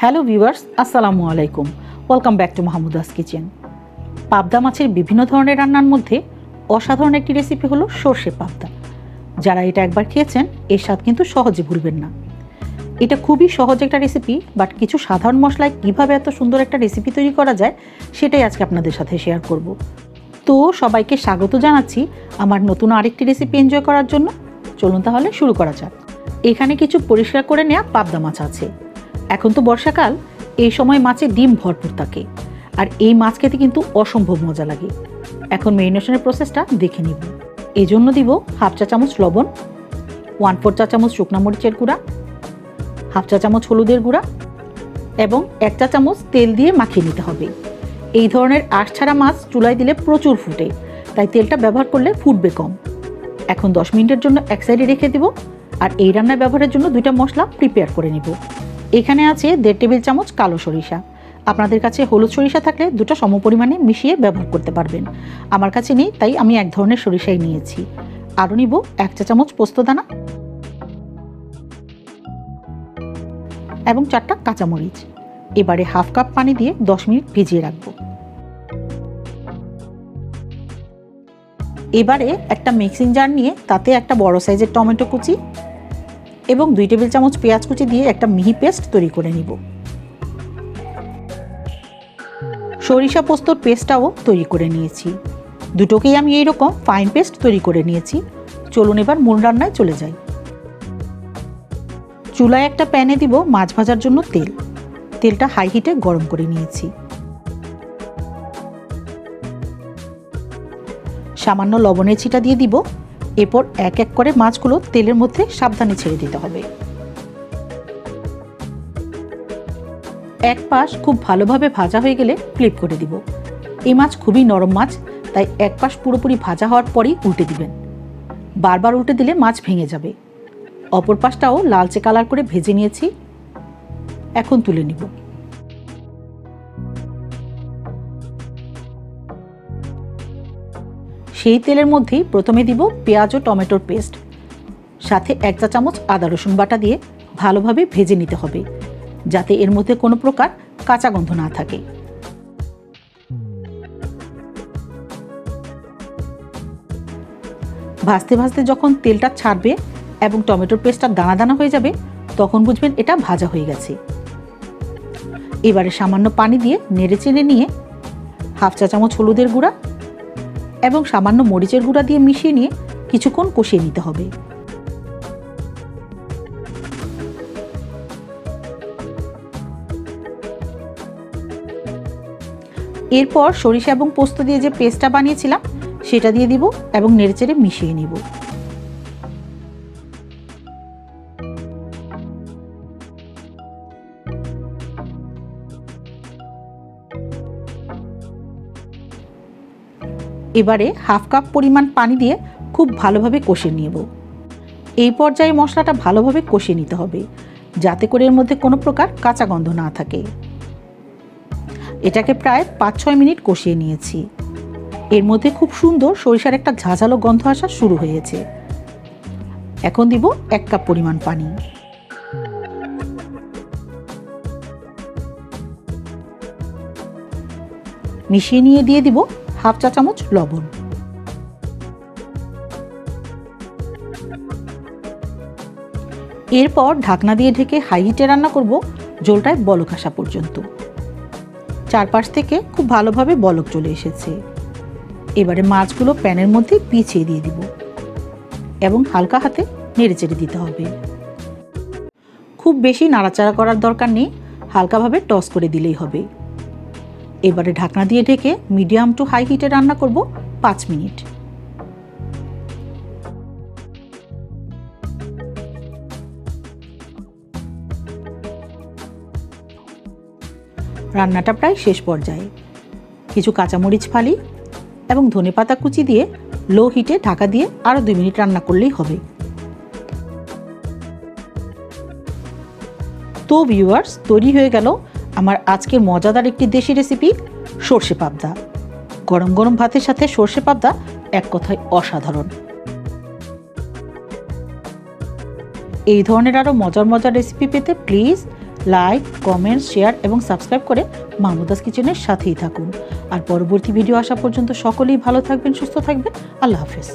Hello viewers, আসসালামু আলাইকুম। Welcome back to Mahmuda's kitchen. পাবদা মাছের বিভিন্ন ধরনের রান্নার মধ্যে অসাধারণ একটি রেসিপি হলো সর্ষে পাবদা। যারা এটা একবার খেয়েছেন, এর স্বাদ কিন্তু সহজে ভুলবেন না। এটা খুবই সহজ একটা রেসিপি বাট কিছু সাধারণ মশলায় কীভাবে এত সুন্দর একটা রেসিপি তৈরি করা যায়, সেটাই আজকে আপনাদের সাথে শেয়ার করব। তো সবাইকে স্বাগত জানাচ্ছি আমার নতুন আরেকটি রেসিপি এনজয় করার জন্য। চলুন তাহলে শুরু করা যাক। এখানে কিছু পরিষ্কার করে নেওয়া পাবদা মাছ আছে। এখন তো বর্ষাকাল, এই সময় মাছে ডিম ভরপুর থাকে। আর এই মাছ খেতে কিন্তু অসম্ভব মজা লাগে। এখন মেরিনেশনের প্রসেসটা দেখে নিব। এই জন্য দিব হাফ চা চামচ লবণ ওয়ান ফোর চা চামচ শুকনা মরিচের গুঁড়া, হাফ চা চামচ হলুদের গুঁড়া এবং এক চা চামচ তেল দিয়ে মাখিয়ে নিতে হবে। এই ধরনের আঁশ ছাড়া মাছ চুলায় দিলে প্রচুর ফুটে, তাই তেলটা ব্যবহার করলে ফুটবে কম। এখন দশ মিনিটের জন্য এক সাইডে রেখে দিব, আর এই রান্নায় ব্যবহারের জন্য দুইটা মশলা প্রিপেয়ার করে নিব। এখানে আছে দেড় টেবিল চামচ কালো সরিষা। আপনাদের কাছে হলুদ সরিষা থাকলে দুটো সমপরিমাণে মিশিয়ে ব্যবহার করতে পারবেন। আমার কাছে নেই, তাই আমি এক ধরনের সরিষাই নিয়েছি। আরও নিব এক চা চামচ পোস্তদানা এবং চারটা কাঁচামরিচ। এবারে হাফ কাপ পানি দিয়ে দশ মিনিট ভিজিয়ে রাখব। এবারে একটা মিক্সিং জার নিয়ে তাতে একটা বড় সাইজের টমেটো কুচি এবং দুই টেবিল চামচ পেঁয়াজ কুচি দিয়ে একটা মিহি পেস্ট তৈরি করে নিব। সরিষা পোস্তর পেস্টটাও তৈরি করে নিয়েছি। দুটোকেই আমি এইরকম ফাইন পেস্ট তৈরি করে নিয়েছি। চলুন এবার মূল রান্নায় চলে যাই। চুলায় একটা প্যানে দিব মাছ ভাজার জন্য তেল। তেলটা হাই হিটে গরম করে নিয়েছি। সামান্য লবণের ছিটা দিয়ে দিব। এরপর এক এক করে মাছগুলো তেলের মধ্যে সাবধানে ছেড়ে দিতে হবে। এক পাশ খুব ভালোভাবে ভাজা হয়ে গেলে ফ্লিপ করে দিব। এই মাছ খুবই নরম মাছ, তাই এক পাশ পুরোপুরি ভাজা হওয়ার পরেই উল্টে দিবেন। বারবার উল্টে দিলে মাছ ভেঙে যাবে। অপর পাশটাও লালচে কালার করে ভেজে নিয়েছি। এখন তুলে নিব। সেই তেলের মধ্যেই প্রথমে দিব পেঁয়াজ ও টমেটোর পেস্ট। সাথে এক চা চামচ আদা রসুন বাটা দিয়ে ভালোভাবে ভেজে নিতে হবে, যাতে এর মধ্যে কোনো প্রকার কাঁচা গন্ধ না থাকে। ভাজতে ভাজতে যখন তেলটা ছাড়বে এবং টমেটোর পেস্টটা দানা দানা হয়ে যাবে, তখন বুঝবেন এটা ভাজা হয়ে গেছে। এবারে সামান্য পানি দিয়ে নেড়ে চেড়ে নিয়ে হাফ চা চামচ হলুদের গুঁড়া এবং সামান্য মরিচের গুঁড়া দিয়ে মিশিয়ে নিয়ে কিছুক্ষণ কষিয়ে নিতে হবে। এরপর সরিষা এবং পোস্ত দিয়ে যে পেস্টটা বানিয়েছিলাম, সেটা দিয়ে দিব এবং নেড়েচেড়ে মিশিয়ে নিব। এবারে হাফ কাপ পরিমাণ পানি দিয়ে খুব ভালোভাবে কষে নেব। এই পর্যায়ে মশলাটা ভালোভাবে কষিয়ে নিতে হবে, যাতে করে এর মধ্যে কোনো প্রকার কাঁচা গন্ধ না থাকে। এটাকে প্রায় পাঁচ ছয় মিনিট কষিয়ে নিয়েছি। এর মধ্যে খুব সুন্দর সরিষার একটা ঝাঁঝালো গন্ধ আসা শুরু হয়েছে। এখন দিব এক কাপ পরিমাণ পানি। মিশিয়ে নিয়ে দিয়ে দিব হাফ চা চামচ লবণ। এরপর ঢাকনা দিয়ে ঢেকে হাই হিটে রান্না করব জলটায় বলক আসা পর্যন্ত। চারপাশ থেকে খুব ভালোভাবে বলক চলে এসেছে। এবারে মাছগুলো প্যানের মধ্যে পিছিয়ে দিয়ে দিব এবং হালকা হাতে নেড়ে চেড়ে দিতে হবে। খুব বেশি নাড়াচাড়া করার দরকার নেই, হালকাভাবে টস করে দিলেই হবে। এবারে ঢাকনা দিয়ে ঢেকে মিডিয়াম টু হাই হিটে রান্না করব পাঁচ মিনিট। রান্নাটা প্রায় শেষ পর্যায়ে। কিছু কাঁচামরিচ ফালি এবং ধনেপাতা কুচি দিয়ে লো হিটে ঢাকা দিয়ে আরও দুই মিনিট রান্না করলেই হবে। তো ভিউয়ার্স তৈরি হয়ে গেল আমার আজকের মজাদার একটি দেশি রেসিপি সর্ষে পাবদা। গরম গরম ভাতের সাথে সর্ষে পাবদা এক কথায় অসাধারণ। এই ধরনের আরও মজার মজার রেসিপি পেতে প্লিজ লাইক কমেন্ট শেয়ার এবং সাবস্ক্রাইব করে মাহমুদাস কিচেনের সাথেই থাকুন। আর পরবর্তী ভিডিও আসা পর্যন্ত সকলেই ভালো থাকবেন, সুস্থ থাকবেন। আল্লাহ হাফেজ।